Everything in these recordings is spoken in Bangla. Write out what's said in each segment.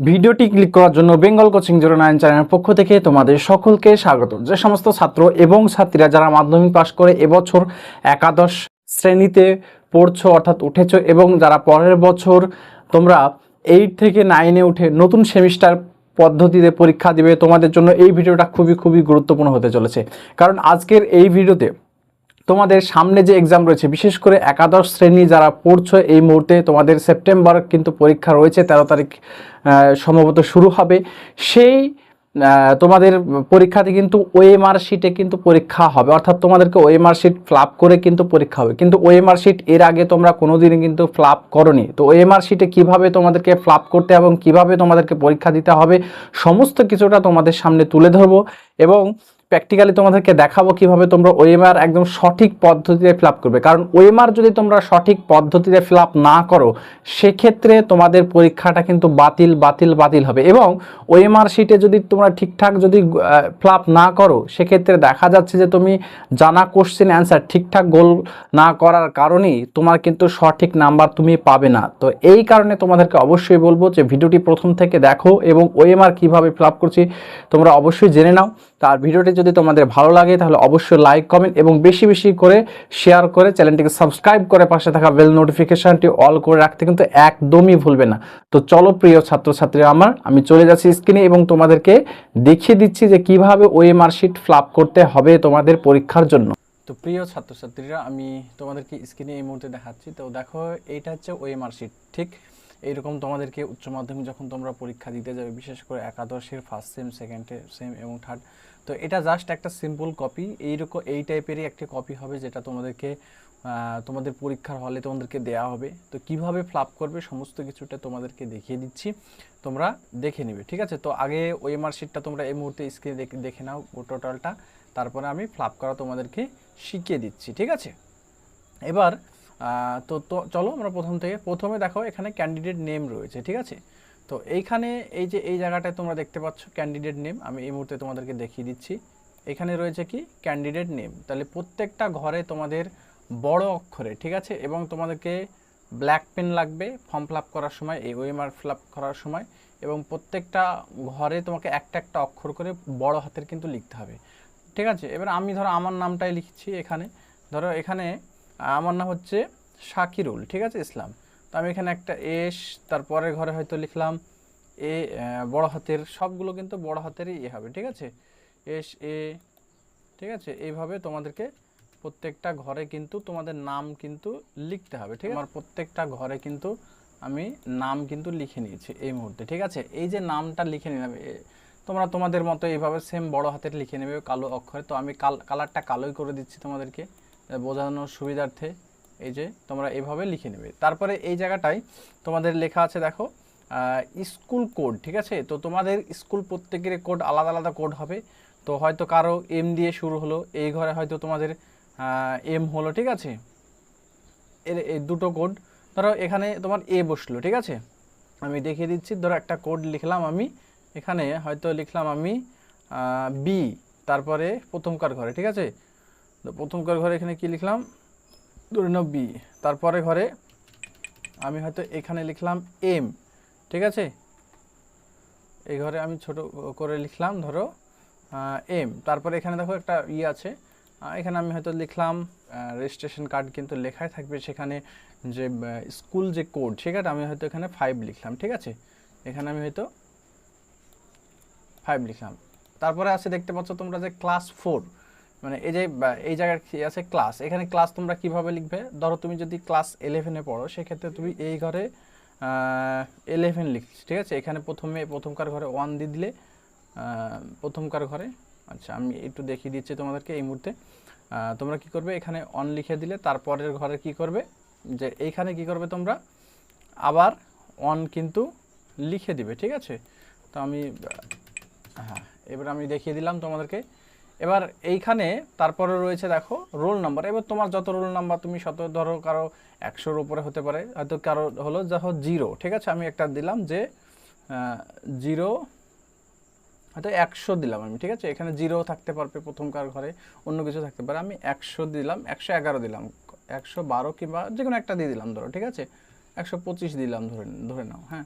ভিডিওটি ক্লিক করার জন্য বেঙ্গল কোচিং জিরো নাইন চ্যানেলের পক্ষ থেকে তোমাদের সকলকে স্বাগত। যে সমস্ত ছাত্র এবং ছাত্রীরা যারা মাধ্যমিক পাশ করে এবছর একাদশ শ্রেণীতে পড়ছো অর্থাৎ উঠেছো এবং যারা পরের বছর তোমরা এইট থেকে নাইনে উঠে নতুন সেমিস্টার পদ্ধতিতে পরীক্ষা দিবে, তোমাদের জন্য এই ভিডিওটা খুবই খুবই গুরুত্বপূর্ণ হতে চলেছে। কারণ আজকের এই ভিডিওতে তোমাদের সামনে যে এক্সাম রয়েছে, বিশেষ করে একাদশ শ্রেণি যারা পড়ছো এই মুহূর্তে, তোমাদের সেপ্টেম্বর কিন্তু পরীক্ষা রয়েছে, তেরো তারিখ সম্ভবত শুরু হবে। সেই তোমাদের পরীক্ষাতে কিন্তু ওএমআর শিটে কিন্তু পরীক্ষা হবে। অর্থাৎ তোমাদেরকে ওএমআর শিট ফ্লাপ করে কিন্তু পরীক্ষা হবে। কিন্তু ওএমআর শিট এর আগে তোমরা কোনোদিনই কিন্তু ফ্লাপ করনি। তো ওএমআর শিটে কীভাবে তোমাদেরকে ফ্লাপ করতে এবং কীভাবে তোমাদেরকে পরীক্ষা দিতে হবে, সমস্ত কিছুটা তোমাদের সামনে তুলে ধরবো। এবং প্র্যাকটিক্যালি তোমাদেরকে দেখাবো কীভাবে তোমরা ওএমআর একদম সঠিক পদ্ধতিতে ফিল করবে। কারণ ওএমআর যদি তোমরা সঠিক পদ্ধতিতে ফিল না করো, সেক্ষেত্রে তোমাদের পরীক্ষাটা কিন্তু বাতিল বাতিল বাতিল হবে। এবং ওএমআর শিটে যদি তোমরা ঠিকঠাক যদি ফিল না করো, সেক্ষেত্রে দেখা যাচ্ছে যে তুমি জানা কোশ্চেন অ্যান্সার ঠিকঠাক গোল না করার কারণেই তোমার কিন্তু সঠিক নাম্বার তুমি পাবে না। তো এই কারণে তোমাদেরকে অবশ্যই বলব যে ভিডিওটি প্রথম থেকে দেখো এবং ওএমআর কীভাবে ফিল করছি তোমরা অবশ্যই জেনে নাও। তার ভিডিওটি যদি তোমাদের ভালো লাগে, তাহলে অবশ্যই লাইক কমেন্ট এবং বেশি বেশি করে শেয়ার করে চ্যানেলটিকে সাবস্ক্রাইব করে পাশে থাকা বেল নোটিফিকেশনটি অল করে রাখতে কিন্তু একদমই ভুলবে না। তো চলো প্রিয় ছাত্রছাত্রীরা আমার, আমি চলে যাচ্ছি স্ক্রিনে এবং তোমাদেরকে দেখিয়ে দিচ্ছি যে কীভাবে ওএমআর শিট ফ্লাপ করতে হবে তোমাদের পরীক্ষার জন্য। তো প্রিয় ছাত্রছাত্রীরা, আমি তোমাদেরকে স্ক্রিনে এই মুহূর্তে দেখাচ্ছি। তো দেখো, এইটা হচ্ছে ওএমআর শিট ঠিক? এইরকম তোমাদেরকে উচ্চ মাধ্যমিক যখন তোমরা পরীক্ষা দিতে যাবে, বিশেষ করে একাদশের ফার্স্ট সেম সেকেন্ড সেম এবং থার্ড তো এটা জাস্ট একটা সিম্পল কপি এইরকম, এই টাইপেরই একটা কপি হবে যেটা তোমাদেরকে তোমাদের পরীক্ষার হলে তোমাদেরকে দেয়া হবে। তো কীভাবে ফ্লাপ করবে সমস্ত কিছুটা তোমাদেরকে দেখিয়ে দিচ্ছি। তোমরা দেখে নিবে, ঠিক আছে? তো আগে ওএমআর শিটটা তোমরা এই মুহূর্তে স্ক্রিনে দেখে নাও টোটালটা তারপরে আমি ফ্লাপ করা তোমাদেরকে শিখিয়ে দিচ্ছি, ঠিক আছে? এবার তো চলো আমরা প্রথম থেকে, প্রথমে দেখো এখানে ক্যান্ডিডেট নেম রয়েছে, ঠিক আছে? তো এইখানে এই যে এই জায়গাটায় তোমরা দেখতে পাচ্ছ ক্যান্ডিডেট নেম আমি এই মুহূর্তে তোমাদেরকে দেখিয়ে দিচ্ছি। এখানে রয়েছে কি? ক্যান্ডিডেট নেম তাহলে প্রত্যেকটা ঘরে তোমাদের বড় অক্ষরে, ঠিক আছে? এবং তোমাদেরকে ব্ল্যাক পেন লাগবে ফর্ম ফিল করার সময়, এই ওএমআর ফিল করার সময়, এবং প্রত্যেকটা ঘরে তোমাকে একটা একটা অক্ষর করে বড় হাতের কিন্তু লিখতে হবে। ঠিক আছে? এবার আমি ধরো আমার নামটাই লিখছি এখানে। ধরো এখানে, আমার নাম হচ্ছে শাকিরুল, ঠিক আছে? ইসলাম। তো আমি এখানে একটা এস তারপরে ঘরে হয়তো লিখলাম এ বড় হাতের, সবগুলো কিন্তু বড় হাতেরই ইয়ে হবে, ঠিক আছে? এস, এ, ঠিক আছে? এইভাবে তোমাদেরকে প্রত্যেকটা ঘরে কিন্তু তোমাদের নাম কিন্তু লিখতে হবে, ঠিক আমার প্রত্যেকটা ঘরে কিন্তু আমি নাম কিন্তু লিখে নিয়েছি এই মুহূর্তে, ঠিক আছে? এই যে নামটা লিখে নিলাম তোমরা তোমাদের মতো এইভাবে সেম বড় হাতের লিখে নেবে, কালো অক্ষরে। তো আমি কাল কালারটা কালোই করে দিচ্ছি তোমাদেরকে বোঝানোর সুবিধার্থে। এই যে তোমরা এইভাবে লিখে নেবে। তারপরে এই জায়গাটায় তোমাদের লেখা আছে, দেখো স্কুল কোড, ঠিক আছে? তো তোমাদের স্কুল প্রত্যেকের কোড আলাদা আলাদা কোড হবে। তো হয়তো কারও এম দিয়ে শুরু হলো, এই ঘরে হয়তো তোমাদের এম হলো, ঠিক আছে? এর এই দুটো কোড। ধরো এখানে তোমার এ বসল, ঠিক আছে? আমি দেখিয়ে দিচ্ছি, ধরো একটা কোড লিখলাম আমি। এখানে হয়তো লিখলাম আমি বি তারপরে প্রথমকার ঘরে, ঠিক আছে? তো প্রথমকার ঘরে এখানে কি লিখলাম? ধরে নাও বি তারপরে ঘরে আমি হয়তো এখানে লিখলাম এম ঠিক আছে? এই ঘরে আমি ছোট করে লিখলাম, ধরো এম তারপরে এখানে দেখো একটা ই আছে। এখানে আমি হয়তো লিখলাম রেজিস্ট্রেশন কার্ড কিন্তু লেখাই থাকবে সেখানে যে স্কুল যে কোড ঠিক আছে? আমি হয়তো এখানে ফাইভ লিখলাম, ঠিক আছে? এখানে আমি হয়তো ফাইভ লিখলাম। তারপরে আছে, দেখতে পাচ্ছ তোমরা যে ক্লাস ফোর মানে এই যে এই জায়গায় কি আছে ক্লাস এখানে ক্লাস তোমরা কীভাবে লিখবে? ধরো তুমি যদি ক্লাস ইলেভেনে পড়ো, সেক্ষেত্রে তুমি এই ঘরে ইলেভেন লিখছ, ঠিক আছে? এখানে প্রথমে, প্রথমকার ঘরে ওয়ান দিয়ে দিলে প্রথমকার ঘরে আচ্ছা আমি একটু দেখিয়ে দিচ্ছি তোমাদেরকে এই মুহূর্তে। তোমরা কি করবে? এখানে অন লিখে দিলে, তারপরের ঘরে কি করবে? যে এইখানে কি করবে তোমরা? আবার অন কিন্তু লিখে দিবে, ঠিক আছে? তো আমি হ্যাঁ এবার আমি দেখিয়ে দিলাম তোমাদেরকে। এবার এইখানে তারপরে রয়েছে দেখো রোল নাম্বার। এবার তোমার যত রোল নাম্বার তুমি শত, ধরো কারও একশোর উপরে হতে পারে, হয়তো কারও হলো দেখো জিরো, ঠিক আছে? আমি একটা দিলাম যে জিরো, হয়তো একশো দিলাম আমি, ঠিক আছে? এখানে জিরো থাকতে পারবে প্রথমকার ঘরে, অন্য কিছু থাকতে পারে। আমি একশো দিলাম, একশো এগারো দিলাম, একশো বারো কিংবা যে কোনো একটা দিয়ে দিলাম ধরো, ঠিক আছে? একশো পঁচিশ দিলাম ধরে ধরে নাও হ্যাঁ?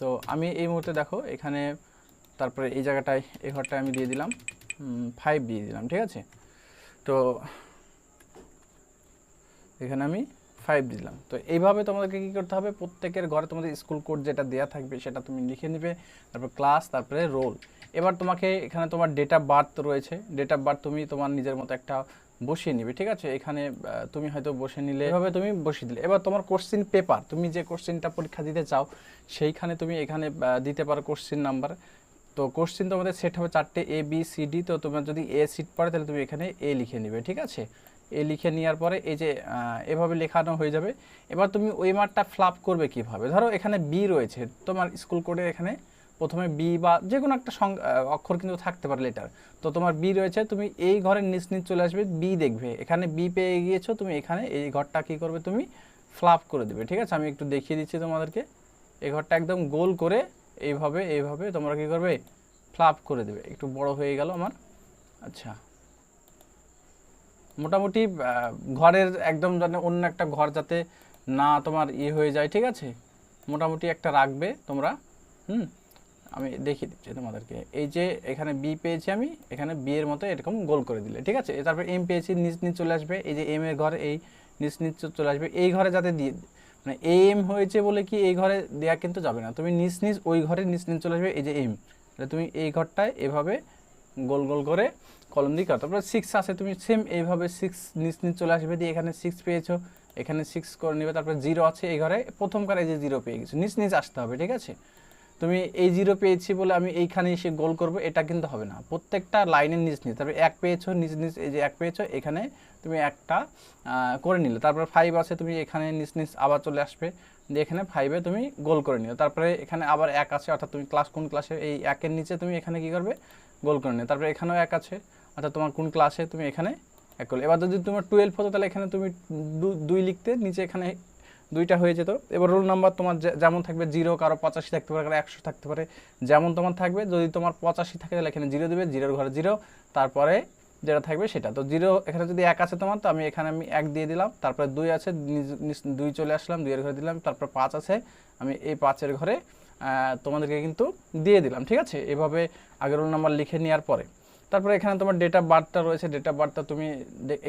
তো আমি এই মুহূর্তে দেখো এখানে তারপরে এই জায়গাটায়, এই ঘরটায় আমি দিয়ে দিলাম। ফাইভ দিয়ে দিলাম, ঠিক আছে? তো এখানে আমি ফাইভ দিলাম। তো এইভাবে তোমাদেরকে কী করতে হবে? প্রত্যেকের ঘরে তোমাদের স্কুল কোড যেটা দেওয়া থাকবে সেটা তুমি লিখে নেবে, তারপর ক্লাস তারপরে রোল এবার তোমাকে এখানে তোমার ডেট অফ বার্থ রয়েছে। ডেট অফ বার্থ তুমি তোমার নিজের মতো একটা বসিয়ে নিবে, ঠিক আছে? এখানে তুমি হয়তো বসে নিলে, এভাবে তুমি বসিয়ে দিলে। এবার তোমার কোশ্চিন পেপার তুমি যে কোশ্চিনটা পরীক্ষা দিতে চাও, সেইখানে তুমি এখানে দিতে পারো কোশ্চিন নাম্বার তো কোশ্চিন তোমাদের সেট হবে চারটে এ বি সি ডি তো তোমার যদি এ সিট পড়ে, তাহলে তুমি এখানে এ লিখে নিবে, ঠিক আছে? এ লিখে নেওয়ার পরে এই যে এভাবে লেখানো হয়ে যাবে। এবার তুমি ওই মার্কটা ফ্লাপ করবে কীভাবে? ধরো এখানে বি রয়েছে, তোমার স্কুল কোডে এখানে প্রথমে বি বা যে কোনো একটা অক্ষর কিন্তু থাকতে পারে লেটার তো তোমার বি রয়েছে, তুমি এই ঘরের নিচ নিচ চলে আসবে বি দেখবে। এখানে বি পেয়ে গিয়েছো, তুমি এখানে এই ঘরটা কি করবে? তুমি ফ্লাপ করে দেবে, ঠিক আছে? আমি একটু দেখিয়ে দিচ্ছি তোমাদেরকে। এই ঘরটা একদম গোল করে এইভাবে এইভাবে তোমরা কি করবে? ফ্লাপ করে দেবে। একটু বড় হয়ে গেল আমার। আচ্ছা। মোটামুটি ঘরের একদম যেন অন্য একটা ঘর যাতে না তোমার ইয়ে হয়ে যায়, ঠিক আছে? মোটামুটি একটা রাখবে তোমরা। হুম? আমি দেখিয়ে দিচ্ছি তোমাদেরকে। এই যে এখানে বি পেয়েছি আমি, এখানে বি এর মতো এরকম গোল করে দিলে, ঠিক আছে? তারপর এম পেয়েছি, নিচ নিচ চলে আসবে। এই যে এম এর ঘর, এই নিচ নিচ চলে আসবে। এই ঘরে যাতে দিয়ে মানে এম হয়েছে বলে কি এই ঘরে দেয়া কিন্তু যাবে না। তুমি নিচ নিচ ওই ঘরে নিচ নিচ চলে আসবে, এই যে এম তাহলে তুমি এই ঘরটায় এভাবে গোল গোল করে কলম দিয়ে কাটো। তারপরে সিক্স আসে তুমি সেম এইভাবে সিক্স নিচ নিচ চলে আসবে দিয়ে এখানে সিক্স পেয়েছ, এখানে সিক্স করে নেবে, তারপরে জিরো আছে এই ঘরে, প্রথমকার এই যে জিরো পেয়ে গেছো। নিচ নিচ আসতে হবে, ঠিক আছে? তুমি এই জিরো পেয়েছি বলে আমি এইখানে এসে গোল করব, এটা কিন্তু হবে না। প্রত্যেকটা লাইনের নিচ নিচ, তারপরে এক পেয়েছ, নিচ নিচ, এই যে এক পেয়েছ, এখানে তুমি একটা করে নিলে। তারপরে ফাইভ আছে, তুমি এখানে নিচ নিচ আবার চলে আসবে। দিয়ে এখানে ফাইভে তুমি গোল করে নিও। তারপরে এখানে আবার এক আছে, অর্থাৎ তুমি ক্লাস কোন ক্লাসে এই একের নিচে তুমি এখানে কি করবে? গোল করে নিও। তারপরে এখানেও এক আছে, অর্থাৎ তোমার কোন ক্লাসে তুমি এখানে এক করলে। এবার যদি তোমার টুয়েলভ হতো, তাহলে এখানে তুমি দুই লিখতে, নিচে এখানে দুইটা হয়ে যেত। এবার রোল নাম্বার তোমার যেমন থাকবে জিরো কারও পঁচাশি থাকতে পারে, কারও একশো থাকতে পারে। যেমন তোমার থাকবে, যদি তোমার পঁচাশি থাকে, তাহলে এখানে জিরো দেবে জিরোর ঘরে জিরো তারপরে যেটা থাকবে সেটা। তো জিরো এখানে যদি এক আছে তোমার, তো আমি এখানে আমি এক দিয়ে দিলাম, তারপরে দুই আছে দুই চলে আসলাম, দুইয়ের ঘরে দিলাম, তারপর পাঁচ আছে, আমি এই পাঁচের ঘরে তোমাদেরকে কিন্তু দিয়ে দিলাম, ঠিক আছে? এভাবে আগের রোল নাম্বার লিখে নেওয়ার পরে। তারপরে এখানে তোমার ডেট বার্থটা রয়েছে ডেট বার্থটা তুমি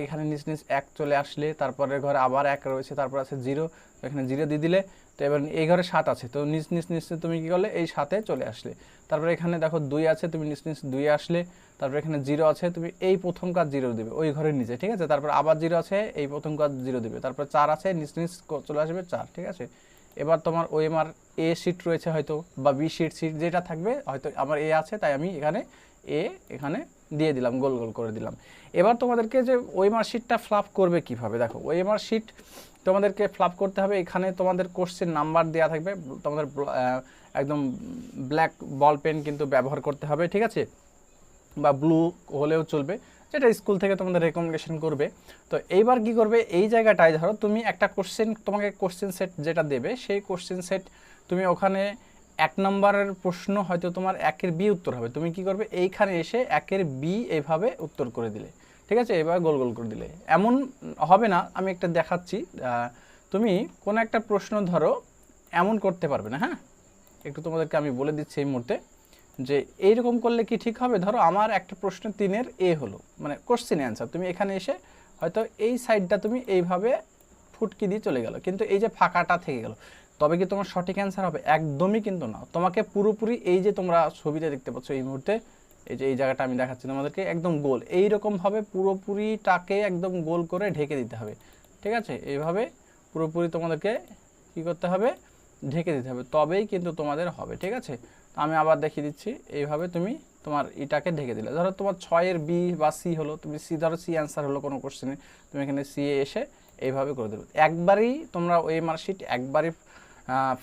এখানে নিচ নিচ এক চলে আসলে তারপরে ঘরে আবার এক রয়েছে, তারপর আছে জিরো এখানে জিরো দিয়ে দিলে, তো এবার এই ঘরে সাত আছে, তো নিচ নিচ নিচ তুমি কি করলে, এই সাথে চলে আসলে। তারপরে এখানে দেখো দুই আছে, তুমি নিচ নিচ দুই আসলে, তারপরে এখানে জিরো আছে, তুমি এই প্রথম কাজ জিরো দিবে, ওই ঘরের নিচে, ঠিক আছে? তারপর আবার জিরো আছে, এই প্রথম কাজ জিরো দিবে, তারপর চার আছে নিচ নিচ চলে আসবে চার, ঠিক আছে? এবার তোমার ওএমআর এ সিট রয়েছে হয়তো, বা বি সিট সিট যেটা থাকবে, হয়তো আমার এ আছে, তাই আমি এখানে এ এখানে দিয়ে দিলাম, গোল গোল করে দিলাম। এবার তোমাদেরকে যে ওএমআর শিটটা ফ্লাপ করবে কীভাবে? দেখো ওএমআর শিট তোমাদেরকে ফ্লাপ করতে হবে। এখানে তোমাদের কোশ্চেন নাম্বার দেওয়া থাকবে। তোমাদের একদম ব্ল্যাক বল পেন কিন্তু ব্যবহার করতে হবে, ঠিক আছে? বা ব্লু হলেও চলবে, যেটা স্কুল থেকে তোমাদের রেকমেন্ডেশন করবে। তো এইবার কি করবে? এই জায়গাটায় ধরো, তুমি একটা কোশ্চেন তোমাকে কোশ্চেন সেট যেটা দেবে, সেই কোশ্চেন সেট তুমি ওখানে এক নম্বরের প্রশ্ন হয়তো তোমার একের বি উত্তর হবে। তুমি কি করবে? এইখানে এসে একের বি এইভাবে উত্তর করে দিলে। ঠিক আছে? এবার গোল গোল করে দিলে। এমন হবে না, আমি একটা দেখাচ্ছি। তুমি কোনো একটা প্রশ্ন ধরো, এমন করতে পারবে না হ্যাঁ? একটু তোমাদেরকে আমি বলে দিচ্ছি এই মুহূর্তে যে, এইরকম করলে কি ঠিক হবে? ধরো আমার একটা প্রশ্ন তিনের এ হলো। মানে কোশ্চেন অ্যান্সার তুমি এখানে এসে হয়তো এই সাইডটা তুমি এইভাবে ফুটকি দিয়ে চলে গেল। কিন্তু এই যে ফাঁকাটা থেকে গেল। তবে কি তোমার সঠিক অ্যান্সার হবে? একদমই কিন্তু না। তোমাকে পুরোপুরি এই যে তোমরা ছবিতে দেখতে পাচ্ছ এই মুহূর্তে, এই যে এই জায়গাটা আমি দেখাচ্ছি তোমাদেরকে, একদম গোল। এইরকমভাবে পুরোপুরিটাকে একদম গোল করে ঢেকে দিতে হবে। ঠিক আছে? এইভাবে পুরোপুরি তোমাদেরকে কি করতে হবে? ঢেকে দিতে হবে। তবেই কিন্তু তোমাদের হবে। ঠিক আছে? আমি আবার দেখিয়ে দিচ্ছি। এইভাবে তুমি তোমার ইটাকে ঢেকে দিলে। ধরো তোমার ছয়ের বি বা সি হলো, তুমি সি ধরো সি অ্যান্সার হলো কোনো কোশ্চেনে তুমি এখানে সি এসে এইভাবে করে দেবে একবারই তোমরা ওই মার্কশিট একবারই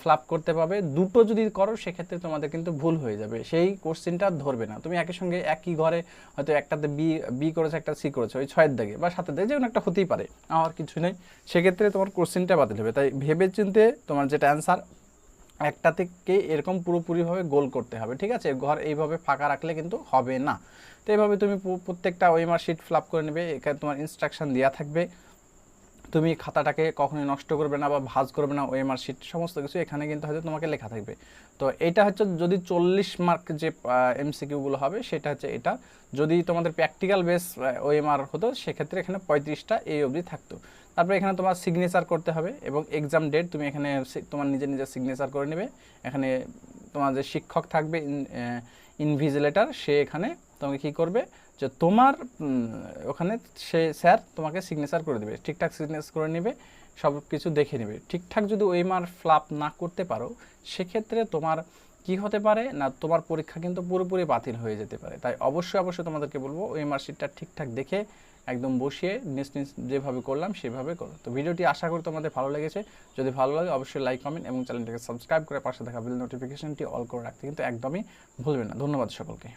ফ্লাপ করতে পাবে দুটো যদি করো, সেক্ষেত্রে তোমাদের কিন্তু ভুল হয়ে যাবে। সেই কোশ্চেনটা ধরবে না। তুমি একই সঙ্গে একই ঘরে হয়তো একটাতে বি বি করেছ, একটা সি করেছ, ওই ছয়ের দাগে বা সাতের দাগে যে কোনো একটা হতেই পারে। আমার কিছু নেই। সেক্ষেত্রে তোমার কোশ্চেনটা বাতিল হবে। তাই ভেবে চিনতে তোমার যেটা অ্যান্সার একটা থেকে এরকম পুরোপুরিভাবে গোল করতে হবে, ঠিক আছে? ঘর এইভাবে ফাঁকা রাখলে কিন্তু হবে না। তো এইভাবে তুমি প্রত্যেকটা ওয়েমার শিট ফ্লাপ করে নেবে। এখানে তোমার ইনস্ট্রাকশন দেওয়া থাকবে। তুমি খাতাটাকে কখনোই নষ্ট করবে না বা ভাজ করবে না, ওএমআর শিট সমস্ত কিছু এখানে কিন্তু হয়তো তোমাকে লেখা থাকবে। তো এটা হচ্ছে যদি চল্লিশ মার্ক যে এমসিকিউগুলো হবে, সেটা হচ্ছে এটা। যদি তোমাদের প্র্যাকটিক্যাল বেস ওএমআর হতো, সেক্ষেত্রে এখানে পঁয়ত্রিশটা এই অবধি থাকতো। তারপরে এখানে তোমার সিগনেচার করতে হবে এবং এক্সাম ডেট তুমি এখানে তোমার নিজে নিজে সিগনেচার করে নেবে। এখানে তোমার যে শিক্ষক থাকবে ইনভিজিলেটার সে এখানে তোমাকে কী করবে? যে তোমার ওখানে সে স্যার তোমাকে সিগনেচার করে দেবে, ঠিকঠাক সিগনেচার করে নেবে সব কিছু দেখে নেবে। ঠিকঠাক যদি ওইমার ফ্লাপ না করতে পারো, সেক্ষেত্রে তোমার কি হতে পারে না তোমার পরীক্ষা কিন্তু পুরোপুরি বাতিল হয়ে যেতে পারে। তাই অবশ্যই অবশ্যই তোমাদেরকে বলব, ওই মার্কশিটটা ঠিকঠাক দেখে একদম বসিয়ে নিজ নিজ যেভাবে করলাম সেভাবে করো। তো ভিডিওটি আশা করি তোমাদের ভালো লেগেছে। যদি ভালো লাগে অবশ্যই লাইক কমেন্ট এবং চ্যানেলটিকে সাবস্ক্রাইব করে পাশে থাকা বেল নোটিফিকেশনটি অল করে রাখতে কিন্তু একদমই ভুলবে না। ধন্যবাদ সকলকে।